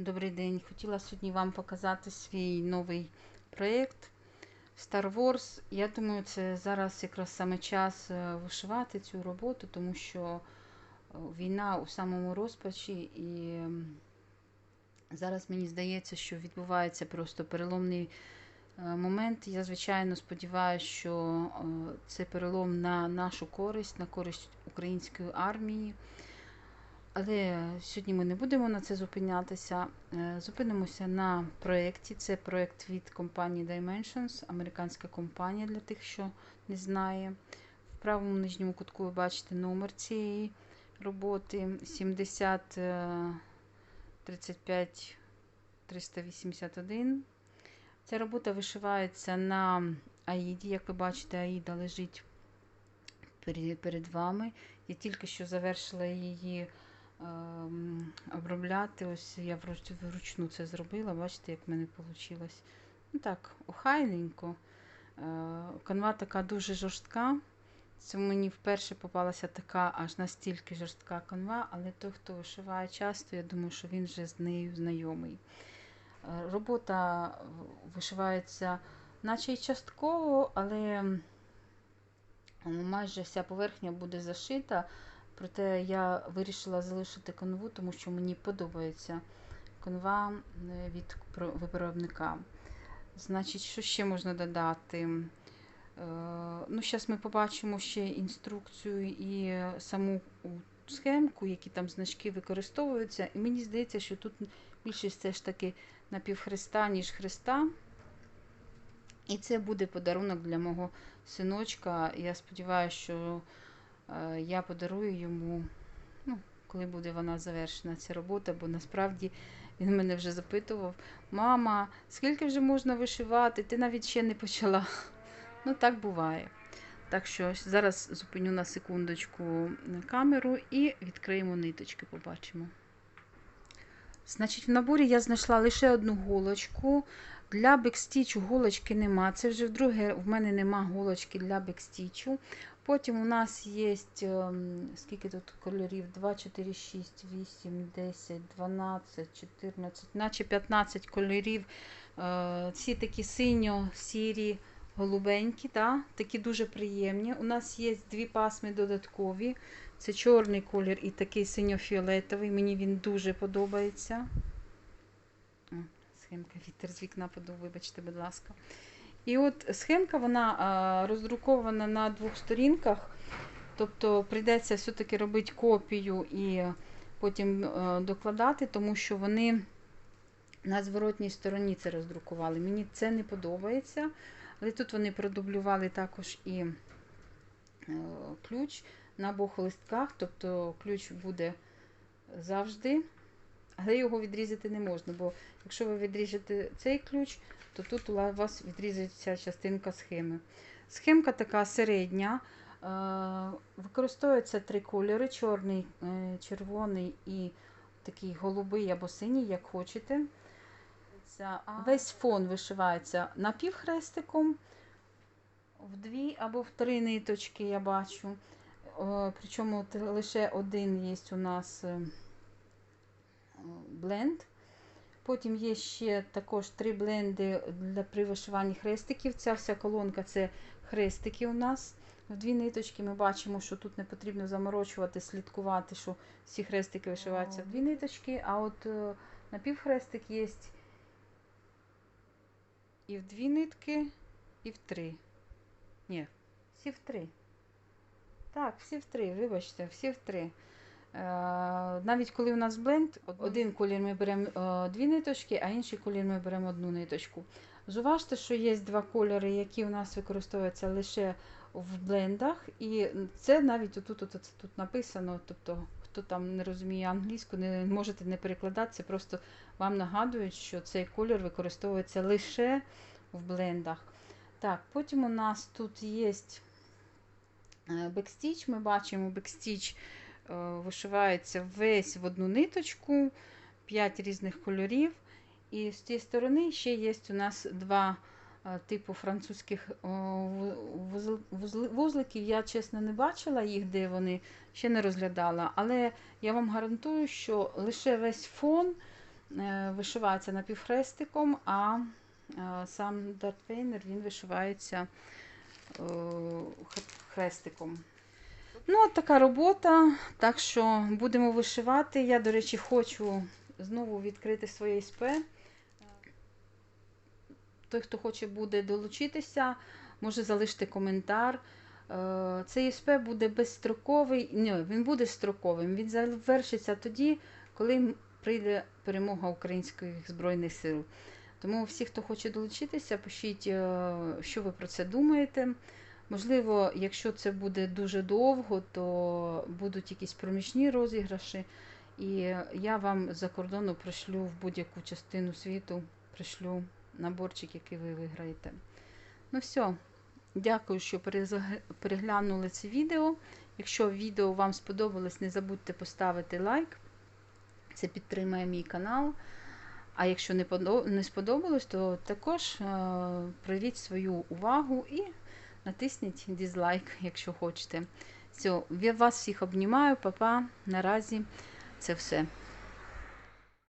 Добрий день. Хотіла сьогодні вам показати свій новий проєкт Star Wars. Я думаю, це зараз якраз саме час е, вишивати цю роботу, тому що е, війна у самому розпачі, і зараз мені здається, що відбувається просто переломний е, момент. Я, звичайно, сподіваюся, що це перелом на нашу користь, на користь української армії. Але сьогодні ми не будемо на це зупинятися. Е, Зупинимося на проєкті. Це проєкт від компанії Dimensions, американська компанія для тих, що не знає. В правому нижньому кутку ви бачите номер цієї роботи 70 е, 35 381. Ця робота вишивається на Аїді. Як ви бачите, Аїда лежить перед вами. Я тільки що завершила її обробляти. Ось я вручну це зробила. Бачите, як в мене вийшло. Ну так, охайненько. Е, Канва така дуже жорстка. Це мені вперше попалася така аж настільки жорстка канва, але той, хто вишиває часто, я думаю, що він вже з нею знайомий. Е, Робота вишивається, наче й частково, але майже вся поверхня буде зашита. Проте я вирішила залишити канву, тому що мені подобається канва е, від виробника. Значить, що ще можна додати? Е, Ну, зараз ми побачимо ще інструкцію і саму схемку, які там значки використовуються. І мені здається, що тут більшість все ж таки напівхреста, ніж хреста. І це буде подарунок для мого синочка. Я сподіваюся, що я подарую йому, ну, коли буде вона завершена, ця робота, бо насправді він мене вже запитував: Мама, скільки вже можна вишивати? Ти навіть ще не почала. Ну, так буває. Так що зараз зупиню на секундочку камеру і відкриємо ниточки, побачимо. Значить, в наборі я знайшла лише одну голочку. Для бекстічу голочки нема. Це вже вдруге в мене нема голочки для бекстічу. Потім у нас є ем, скільки тут кольорів? 2, 4, 6, 8, 10, 12, 14, наче 15 кольорів. Е, Ці такі синьо-сірі, голубенькі, та? такі дуже приємні. У нас є дві пасми додаткові. Це чорний колір і такий синьо-фіолетовий. Мені він дуже подобається. Схемка вітер з вікна подув, вибачте, будь ласка. І от схемка вона а, роздрукована на двох сторінках. Тобто прийдеться все-таки робити копію і потім е, докладати, тому що вони на зворотній стороні це роздрукували. Мені це не подобається. Але тут вони продублювали також і е, ключ на обох листках, тобто ключ буде завжди, але його відрізати не можна, бо якщо ви відріжете цей ключ, то тут у вас відрізається частинка схеми. Схемка така середня. е, Використовується три кольори: чорний, е, червоний і такий голубий або синій, як хочете. Весь фон вишивається напівхрестиком, в дві або в три ниточки я бачу. Е, Причому лише один є у нас бленд. Потім є ще також три бленди для при вишиванні хрестиків. Ця вся колонка це хрестики у нас. В дві ниточки ми бачимо, що тут не потрібно заморочувати, слідкувати, що всі хрестики вишиваються в дві ниточки, а от е, напівхрестик є і в дві нитки, і в три. Ні, всі в три. Так, всі в три, вибачте, всі в три. Е, навіть коли у нас бленд, один колір ми беремо е, дві ниточки, а інший колір ми беремо одну ниточку. Зуважте, що є два кольори, які у нас використовуються лише в блендах. І це навіть отут, отут, це тут написано. Тобто, хто там не розуміє англійську, не можете не перекладати, це просто вам нагадують, що цей колір використовується лише в блендах. Так, потім у нас тут є е, бекстіч. Ми бачимо, бекстіч вишивається весь в одну ниточку, 5 різних кольорів. І з цієї сторони ще є у нас два е, типу французьких вузли- вузликів. Я, чесно, не бачила їх, де вони ще не розглядала. Але я вам гарантую, що лише весь фон е, вишивається напівхрестиком, а е, сам Дартвейнер, він вишивається е, хрестиком. Ну, от така робота. Так що будемо вишивати. Я, до речі, хочу знову відкрити своє СП. Той, хто хоче буде долучитися, може залишити коментар. Е, Цей СП буде безстроковий. Ні, він буде строковим. Він завершиться тоді, коли прийде перемога українських збройних сил. Тому всі, хто хоче долучитися, пишіть, е, що ви про це думаєте. Можливо, якщо це буде дуже довго, то будуть якісь проміжні розіграші. І я вам за кордону пришлю в будь-яку частину світу, пришлю наборчик, який ви виграєте. Ну все, дякую, що переглянули це відео. Якщо відео вам сподобалось, не забудьте поставити лайк. Це підтримує мій канал. А якщо не, сподобалось, то також е, проявіть свою увагу і натисніть дизлайк, якщо хочете. Все, я вас всіх обнімаю, папа. Наразі це все.